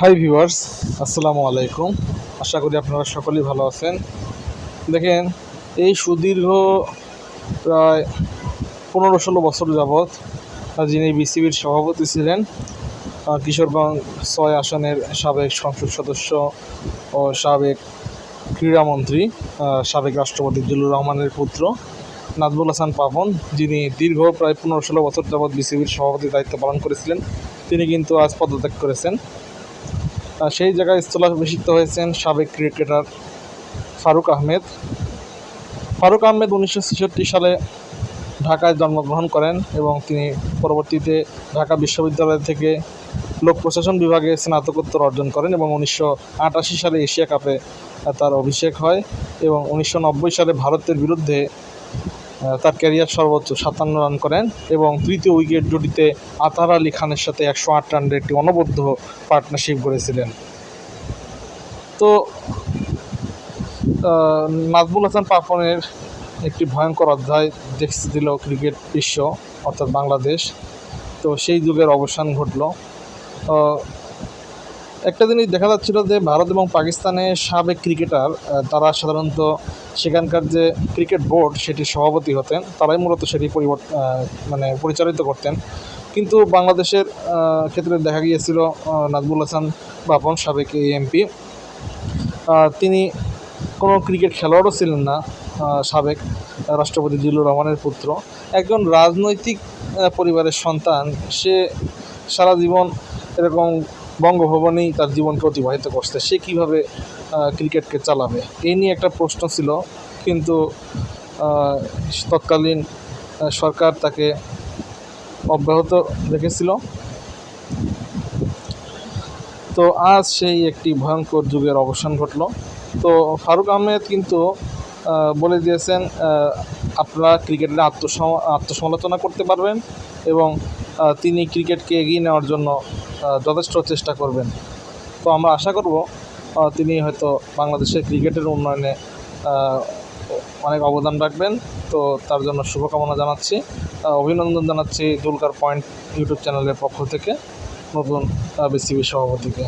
Hi viewers আসসালামু আলাইকুম। আশা করি আপনারা সকলেই ভালো আছেন। দেখেন, এই সুদীর্ঘ প্রায় পনেরো ষোলো বছর যাবৎ যিনি বিসিবির সভাপতি ছিলেন কিশোরগঞ্জ ছয় আসনের সাবেক সংসদ সদস্য ও সাবেক ক্রীড়ামন্ত্রী সাবেক রাষ্ট্রপতি জিল্লুর রহমানের পুত্র নাজমুল হাসান পাপন যিনি দীর্ঘ প্রায় পনেরো ষোলো বছর যাবৎ বিসিবির সভাপতির দায়িত্ব পালন করেছিলেন, তিনি কিন্তু আজ পদত্যাগ করেছেন। সেই জায়গায় স্থলাভিষিক্ত হয়েছেন সাবেক ক্রিকেটার ফারুক আহমেদ। ফারুক আহমেদ উনিশশো ছেষট্টি সালে ঢাকায় জন্মগ্রহণ করেন এবং তিনি পরবর্তীতে ঢাকা বিশ্ববিদ্যালয় থেকে লোক প্রশাসন বিভাগে স্নাতকোত্তর অর্জন করেন এবং উনিশশো আটাশি সালে এশিয়া কাপে তার অভিষেক হয় এবং উনিশশো নব্বই সালে ভারতের বিরুদ্ধে তার ক্যারিয়ার সর্বোচ্চ সাতান্ন রান করেন এবং তৃতীয় উইকেট জুটিতে আতার আলী খানের সাথে একশো আট রানের একটি অনবদ্য পার্টনারশিপ গড়েছিলেন। তো নাজমুল হাসান পাপনের একটি ভয়ঙ্কর অধ্যায় দেখছিল ক্রিকেট বিশ্ব, অর্থাৎ বাংলাদেশ। তো সেই যুগের অবসান ঘটল। একটা জিনিস দেখা যাচ্ছিল যে ভারত এবং পাকিস্তানের সাবেক ক্রিকেটার তারা সাধারণত সেখানকার যে ক্রিকেট বোর্ড সেটির সভাপতি হতেন। তারাই মূলত সেটি পরিবর্তন মানে পরিচালিত করতেন। কিন্তু বাংলাদেশের ক্ষেত্রে দেখা গিয়েছিল আহ, নাজমুল হাসান বাপন সাবেক এমপি। তিনি কোনো ক্রিকেট খেলোয়াড়ও ছিলেন না সাবেক রাষ্ট্রপতি জিল্লুর রহমানের পুত্র। একজন রাজনৈতিক পরিবারের সন্তান সে সারা জীবন এরকম বঙ্গভবনেই তার জীবনকে অতিবাহিত করছে। সে কীভাবে ক্রিকেটকে চালাবে? এই নিয়ে একটা প্রশ্ন ছিল, কিন্তু তৎকালীন সরকার তাকে অব্যাহত রেখেছিল। তো আজ সেই একটি ভয়ঙ্কর যুগের অবসান ঘটল। তো ফারুক আহমেদ কিন্তু বলে দিয়েছেন আপনারা ক্রিকেটের আত্মসম, আত্মসমালোচনা করতে পারবেন এবং তিনি ক্রিকেটকে এগিয়ে নেওয়ার জন্য যথেষ্ট চেষ্টা করবেন। তো আমরা আশা করব তিনি হয়তো বাংলাদেশের ক্রিকেটের উন্নয়নে অনেক অবদান রাখবেন। তো তার জন্য শুভকামনা জানাচ্ছি। অভিনন্দন জানাচ্ছি দুলকার পয়েন্ট ইউটিউব চ্যানেলের পক্ষ থেকে, নতুন বিসিবি সভাপতিকে।